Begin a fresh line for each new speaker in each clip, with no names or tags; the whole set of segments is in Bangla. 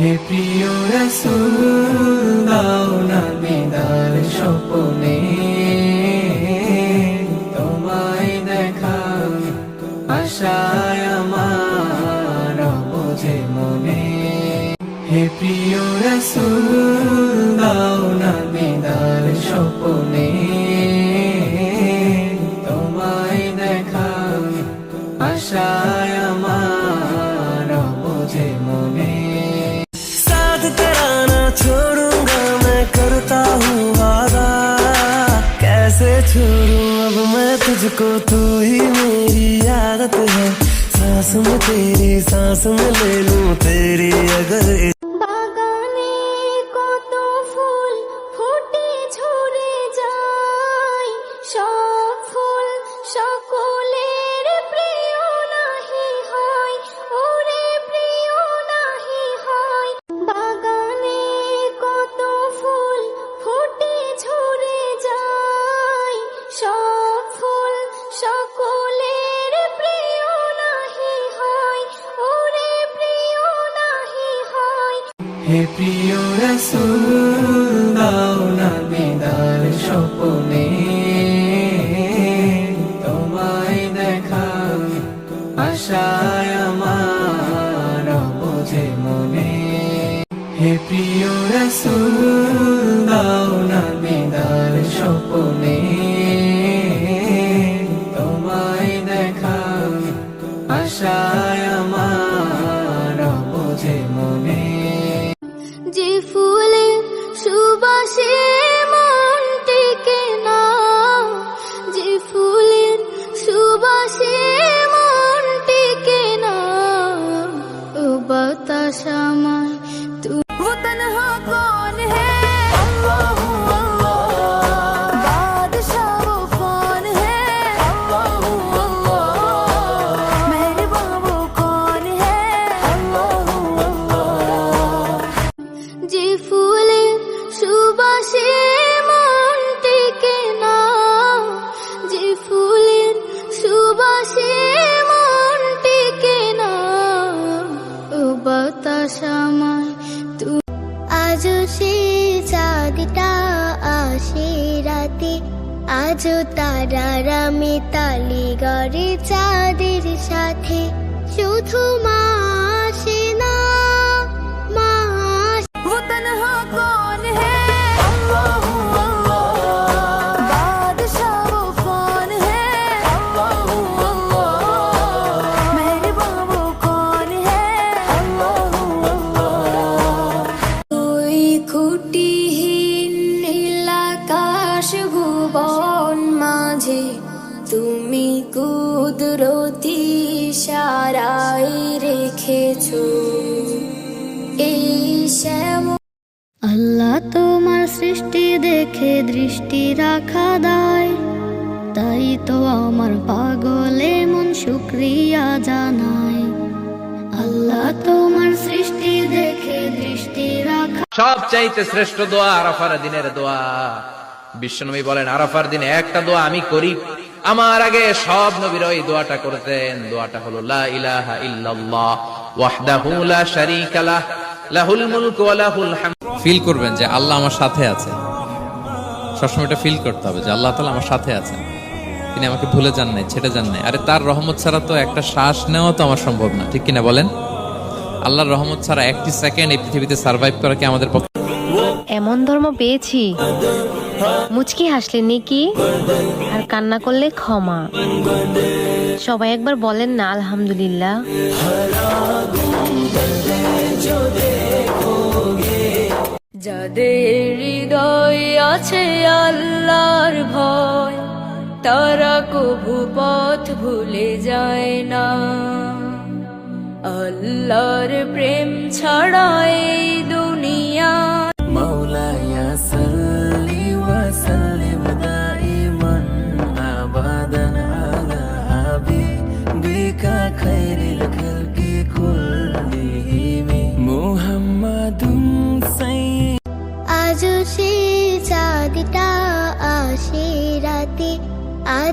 হে প্রিয় রসুল, দাও না দিদার স্বপনে। তোমায় দেখা আশায় আমার বোঝে মনে। হে প্রিয় রসুল, দাও
साथ तेरा छोड़ूँगा, मैं करता हूँ वादा। कैसे छोड़ूं? अब मैं तुझको तू ही मेरी आदत है। सांस में तेरी, सांस में ले लूँ तेरी अगर
হে প্রিয় রসুল, দাও না দিদার স্বপনে। তোমায় দেখা আশায় আমার বোঝে মনে। হে প্রিয় রসুল
আজ সে চাঁদটা আসে রাতে। আজ তারা রামে তালি গড়ে চাঁদের কুদরতি সারাই রেখেছো। এই শ্যাম আল্লাহ তোমার সৃষ্টি দেখে দৃষ্টি রাখা দায়। তাই তো আমার পাগলে মন শুক্রিয়া জানায়। আল্লাহ তোমার সৃষ্টি দেখে দৃষ্টি রাখা
সব চাইতে শ্রেষ্ঠ দোয়া আরাফার দিনের দোয়া। বিশ্বনবী বলেন আরাফার দিনে একটা দোয়া আমি করি আমার আগে সব নবীর ওই দোয়াটা করতেন দোয়াটা হলো লা ইলাহা ইল্লাল্লাহ ওয়াহদাহু লা শারীকা লাহ লাহুল মুলকু ওয়া লাহুল হামদ।
ফিল করবেন যে আল্লাহ আমার সাথে আছে সবসময় এটা ফিল করতে হবে যে আল্লাহ তালা আমার সাথে আছেন। তিনি আমাকে ভুলে যান নাই ছেড়ে যান নাই। আরে তার রহমত ছাড়া তো একটা শ্বাস নেওয়া তো আমার সম্ভব না। ঠিক কিনা বলেন? আল্লাহর রহমত ছাড়া একটি সেকেন্ড এই পৃথিবীতে সার্ভাইভ করা কি আমাদের পক্ষে?
এমন ধর্ম পেয়েছি মুচকি হাসলে নেকি? আর কান্না করলে ক্ষমা। সবাই একবার বলেন না, আলহামদুলিল্লাহ।
যাদের হৃদয় আছে আল্লাহর ভয়, তারা কভু পথ ভুলে যায় না। আল্লাহর প্রেম ছাড়া এই দুনিয়া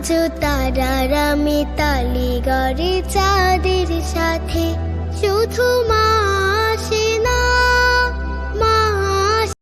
আছো পাঁচ তারারা মিতালি গড়ে চাঁদের সাথে। শুধু মা